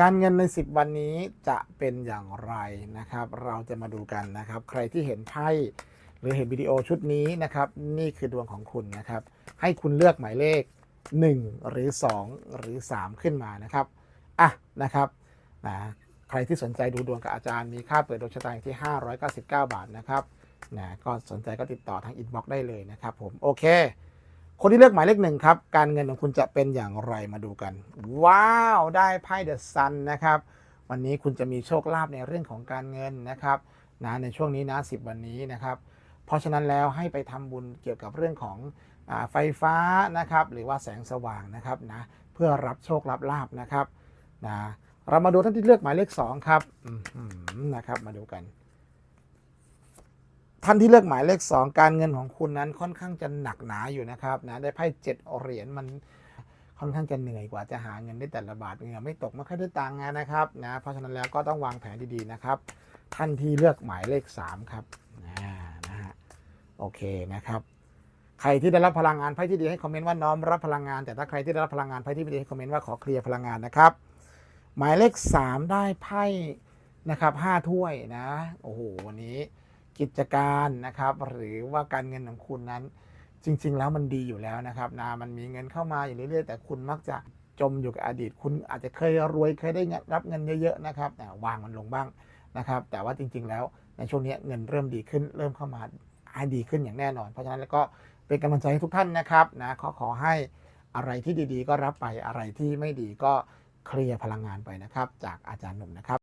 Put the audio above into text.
การเงินใน 10 วันนี้จะเป็นอย่างไรนะครับ เราจะมาดูกันนะครับ ใครที่เห็นไพ่หรือเห็นวิดีโอชุดนี้นะครับ นี่คือดวงของคุณนะครับ ให้คุณเลือกหมายเลข 1 หรือ 2 หรือ 3 ขึ้นมานะครับอะนะครับนะใครที่สนใจดูดวงกับอาจารย์มีค่าเปิดดวงชะตาอยู่ที่ 599 บาทนะครับนะก็สนใจก็ติดต่อทางอินบ็อกซ์ได้เลยนะครับผมโอเค คนที่เลือกหมายเลขหนึ่งครับ การเงินของคุณจะเป็นอย่างไรมาดูกัน ว้าว ได้ไพ่เดอะซันนะครับ วันนี้คุณจะมีโชคลาภในเรื่องของการเงินนะครับนะในช่วงนี้นะสิวันนี้นะครับ เพราะฉะนั้นแล้วให้ไปทำบุญเกี่ยวกับเรื่องของอไฟฟ้านะครับ หรือว่าแสงสว่างนะครับนะเพื่อรับโชครับลาบนะครับนะเรามาดูท่านที่เลือกหมายเลขสองครับนะครับ มาดูกัน ท่านที่เลือกหมายเลข 2 การเงินของคุณนั้นค่อนข้างจะหนักหนาอยู่นะครับนะได้ไพ่เจ็ดเหรียญมันค่อนข้างจะเหนื่อยกว่าจะหาเงินได้แต่ละบาทเงื่อไม่ตกไม่ค่อยได้ตังค์นะครับนะเพราะฉะนั้นแล้วก็ต้องวางแผนดีๆนะครับ ท่านที่เลือกหมายเลข 3 ครับนะนะฮะโอเคนะครับ ใครที่ได้รับพลังงานไพ่ที่ดีให้คอมเมนต์ว่าน้อมรับพลังงาน แต่ถ้าใครที่ได้รับพลังงานไพ่ที่ไม่ดีให้คอมเมนต์ว่าขอเคลียร์พลังงานนะครับ หมายเลข 3 ได้ไพ่นะครับห้าถ้วยนะโอ้โหวันนี้ กิจการนะครับ หรือว่าการเงินของคุณนั้น จริง ๆ แล้วมันดีอยู่แล้วนะครับนะมันมีเงินเข้ามาอยู่เรื่อยๆ แต่คุณมักจะจมอยู่กับอดีต คุณอาจจะเคยรวยเคยได้เงินรับเงินเยอะๆนะครับแต่วางมันลงบ้างนะครับ แต่ว่าจริง ๆ แล้วในช่วงนี้เงินเริ่มดีขึ้น เริ่มเข้ามาให้ดีขึ้นอย่างแน่นอน เพราะฉะนั้นแล้วก็เป็นกำลังใจให้ทุกท่านนะครับนะขอขอให้อะไรที่ดีๆ ก็รับไปอะไรที่ไม่ดีก็เคลียร์พลังงานไปนะครับ จากอาจารย์หนุ่มนะครับ